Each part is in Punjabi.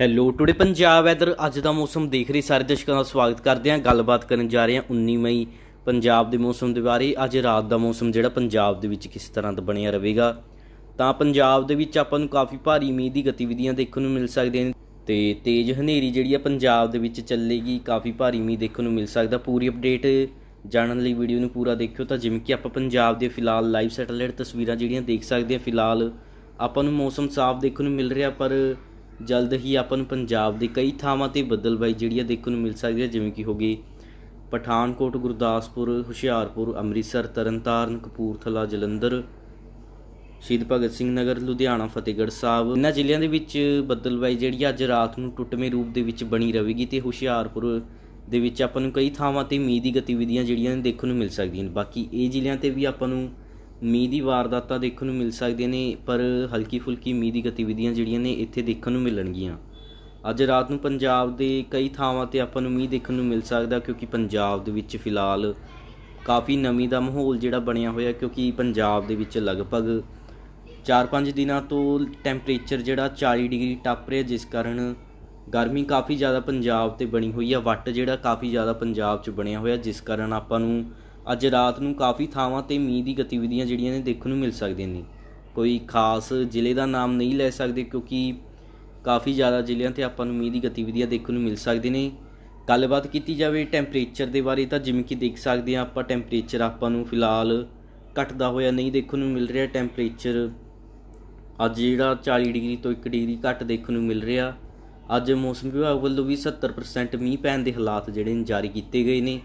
ਹੈਲੋ ਟੁਡੇ ਪੰਜਾਬ ਵੈਦਰ ਅੱਜ ਦਾ ਮੌਸਮ ਦੇਖ ਰਹੇ ਸਾਰੇ ਦਰਸ਼ਕਾਂ ਦਾ ਸਵਾਗਤ ਕਰਦੇ ਹਾਂ। ਗੱਲਬਾਤ ਕਰਨ ਜਾ ਰਹੇ ਹਾਂ 19 ਮਈ ਪੰਜਾਬ ਦੇ ਮੌਸਮ ਦੇ ਬਾਰੇ। ਅੱਜ ਰਾਤ ਦਾ ਮੌਸਮ ਜਿਹੜਾ ਪੰਜਾਬ ਦੇ ਵਿੱਚ ਕਿਸ ਤਰ੍ਹਾਂ ਦਾ ਬਣਿਆ ਰਹੇਗਾ। ਤਾਂ ਪੰਜਾਬ ਦੇ ਵਿੱਚ ਆਪਾਂ ਨੂੰ ਕਾਫੀ ਭਾਰੀ ਮੀਂਹ ਦੀ ਗਤੀਵਿਧੀਆਂ ਦੇਖਣ ਨੂੰ ਮਿਲ ਸਕਦੀਆਂ ਨੇ ਤੇ ਤੇਜ਼ ਹਨੇਰੀ ਜਿਹੜੀ ਆ ਪੰਜਾਬ ਦੇ ਵਿੱਚ ਚੱਲੇਗੀ, ਕਾਫੀ ਭਾਰੀ ਮੀਂਹ ਦੇਖਣ ਨੂੰ ਮਿਲ ਸਕਦਾ। ਪੂਰੀ ਅਪਡੇਟ ਜਾਣਨ ਲਈ ਵੀਡੀਓ ਨੂੰ ਪੂਰਾ ਦੇਖਿਓ। ਤਾਂ ਜਿਵੇਂ ਕਿ ਆਪਾਂ ਪੰਜਾਬ ਦੇ ਫਿਲਹਾਲ ਲਾਈਵ ਸੈਟੇਲਾਈਟ ਤਸਵੀਰਾਂ ਜਿਹੜੀਆਂ ਦੇਖ ਸਕਦੇ ਆ ਫਿਲਹਾਲ ਆਪਾਂ ਨੂੰ ਮੌਸਮ ਸਾਫ਼ ਦੇਖਣ ਨੂੰ ਮਿਲ ਰਿਹਾ, ਪਰ ਜਲਦ ਹੀ ਆਪਾਂ ਨੂੰ ਪੰਜਾਬ ਦੇ ਕਈ ਥਾਵਾਂ ਤੇ ਬੱਦਲਬਾਈ ਜਿਹੜੀ ਆ ਦੇਖਣ ਨੂੰ ਮਿਲ ਸਕਦੀ ਹੈ ਜਿਵੇਂ ਕਿ ਹੋ ਗਈ ਪਠਾਨਕੋਟ, ਗੁਰਦਾਸਪੁਰ, ਹੁਸ਼ਿਆਰਪੁਰ, ਅੰਮ੍ਰਿਤਸਰ, ਤਰਨਤਾਰਨ, ਕਪੂਰਥਲਾ, ਜਲੰਧਰ, ਸ਼ਹੀਦ ਭਗਤ ਸਿੰਘ ਨਗਰ, ਲੁਧਿਆਣਾ, ਫਤਿਹਗੜ੍ਹ ਸਾਹਿਬ। ਇਹਨਾਂ ਜ਼ਿਲ੍ਹਿਆਂ ਦੇ ਵਿੱਚ ਬੱਦਲਬਾਈ ਜਿਹੜੀ ਅੱਜ ਰਾਤ ਨੂੰ ਟੁੱਟਵੇਂ ਰੂਪ ਦੇ ਵਿੱਚ ਬਣੀ ਰਹੇਗੀ ਤੇ ਹੁਸ਼ਿਆਰਪੁਰ ਦੇ ਵਿੱਚ ਆਪਾਂ ਨੂੰ ਕਈ ਥਾਵਾਂ ਤੇ ਮੀਂਹ ਦੀ ਗਤੀਵਿਧੀਆਂ ਜਿਹੜੀਆਂ ਦੇਖਣ ਨੂੰ ਮਿਲ ਸਕਦੀਆਂ ਨੇ। ਬਾਕੀ ਇਹ ਜ਼ਿਲ੍ਹਿਆਂ ਤੇ ਵੀ ਆਪਾਂ ਨੂੰ ਮੀਂਹ ਦੀ ਵਾਰਦਾਤਾਂ ਦੇਖਣ ਨੂੰ ਮਿਲ ਸਕਦੀਆਂ ਨੇ, ਪਰ ਹਲਕੀ ਫੁਲਕੀ ਮੀਂਹ ਦੀ ਗਤੀਵਿਧੀਆਂ ਜਿਹੜੀਆਂ ਨੇ, ਇੱਥੇ ਦੇਖਣ ਨੂੰ ਮਿਲਣਗੀਆਂ। ਅੱਜ ਰਾਤ ਨੂੰ ਪੰਜਾਬ ਦੇ ਕਈ ਥਾਵਾਂ ਤੇ ਆਪਾਂ ਨੂੰ ਮੀਂਹ ਦੇਖਣ ਨੂੰ ਮਿਲ ਸਕਦਾ, ਕਿਉਂਕਿ ਪੰਜਾਬ ਦੇ ਵਿੱਚ ਫਿਲਹਾਲ ਕਾਫੀ ਨਮੀ ਦਾ ਮਾਹੌਲ ਜਿਹੜਾ ਬਣਿਆ ਹੋਇਆ, ਕਿਉਂਕਿ ਪੰਜਾਬ ਦੇ ਵਿੱਚ ਲਗਭਗ 4-5 ਦਿਨਾਂ ਤੋਂ ਟੈਂਪਰੇਚਰ ਜਿਹੜਾ 40 ਡਿਗਰੀ ਟੱਪ ਰਿਹਾ, ਜਿਸ ਕਾਰਨ ਗਰਮੀ ਕਾਫੀ ਜ਼ਿਆਦਾ ਪੰਜਾਬ ਤੇ ਬਣੀ ਹੋਈ ਆ, ਵੱਟ ਜਿਹੜਾ ਕਾਫੀ ਜ਼ਿਆਦਾ ਪੰਜਾਬ 'ਚ ਬਣਿਆ ਹੋਇਆ, ਜਿਸ ਕਾਰਨ ਆਪਾਂ ਨੂੰ ਅੱਜ ਰਾਤ ਨੂੰ ਕਾਫੀ ਥਾਵਾਂ ਤੇ ਮੀਂਹ ਦੀ ਗਤੀਵਿਧੀਆਂ ਜਿਹੜੀਆਂ ਨੇ ਦੇਖਣ ਨੂੰ ਮਿਲ ਸਕਦੀਆਂ ਨੇ। ਕੋਈ ਖਾਸ ਜ਼ਿਲ੍ਹੇ ਦਾ ਨਾਮ ਨਹੀਂ ਲੈ ਸਕਦੇ ਕਿਉਂਕਿ ਕਾਫੀ ਜ਼ਿਆਦਾ ਜ਼ਿਲ੍ਹਿਆਂ ਤੇ ਆਪਾਂ ਨੂੰ ਮੀਂਹ ਦੀ ਗਤੀਵਿਧੀਆਂ ਦੇਖਣ ਨੂੰ ਮਿਲ ਸਕਦੇ ਨੇ। ਗੱਲਬਾਤ ਕੀਤੀ ਜਾਵੇ ਟੈਂਪਰੇਚਰ ਦੇ ਬਾਰੇ ਤਾਂ ਜਿਵੇਂ ਕਿ ਦੇਖ ਸਕਦੇ ਆ ਆਪਾਂ ਟੈਂਪਰੇਚਰ ਆਪਾਂ ਨੂੰ ਫਿਲਹਾਲ ਘਟਦਾ ਹੋਇਆ ਨਹੀਂ ਦੇਖਣ ਨੂੰ ਮਿਲ ਰਿਹਾ। ਟੈਂਪਰੇਚਰ ਅੱਜ ਜਿਹੜਾ 40 ਡਿਗਰੀ ਤੋਂ 1 ਡਿਗਰੀ ਘੱਟ ਦੇਖਣ ਨੂੰ ਮਿਲ ਰਿਹਾ। ਅੱਜ ਮੌਸਮ ਵਿਭਾਗ ਵੱਲੋਂ ਵੀ 70% ਮੀਂਹ ਪੈਣ ਦੇ ਹਾਲਾਤ ਜਿਹੜੇ ਨੇ ਜਾਰੀ ਕੀਤੇ ਗਏ ਨੇ।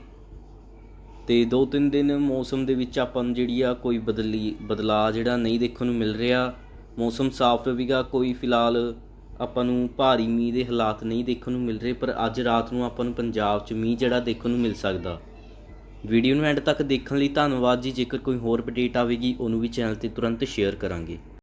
ਤੇ ਦੋ ਤਿੰਨ ਦਿਨ ਮੌਸਮ ਦੇ ਵਿੱਚ ਆਪਾਂ ਨੂੰ ਜਿਹੜੀ ਆ ਕੋਈ ਬਦਲੀ, ਬਦਲਾਅ ਜਿਹੜਾ ਨਹੀਂ ਦੇਖਣ ਨੂੰ ਮਿਲ ਰਿਹਾ। ਮੌਸਮ ਸਾਫ਼ ਰਹੇਗਾ ਕੋਈ ਫਿਲਹਾਲ ਆਪਾਂ ਨੂੰ ਭਾਰੀ ਮੀਂਹ ਦੇ ਹਾਲਾਤ ਨਹੀਂ ਦੇਖਣ ਨੂੰ ਮਿਲ ਰਹੇ, ਪਰ ਅੱਜ ਰਾਤ ਨੂੰ ਆਪਾਂ ਨੂੰ ਪੰਜਾਬ 'ਚ ਮੀਂਹ ਜਿਹੜਾ ਦੇਖਣ ਨੂੰ ਮਿਲ ਸਕਦਾ। ਵੀਡੀਓ ਨੂੰ ਐਂਡ ਤੱਕ ਦੇਖਣ ਲਈ ਧੰਨਵਾਦ ਜੀ। ਜੇਕਰ ਕੋਈ ਹੋਰ ਅਪਡੇਟ ਆਵੇਗੀ, ਉਹਨੂੰ ਵੀ ਚੈਨਲ ਤੇ ਤੁਰੰਤ ਸ਼ੇਅਰ ਕਰਾਂਗੇ।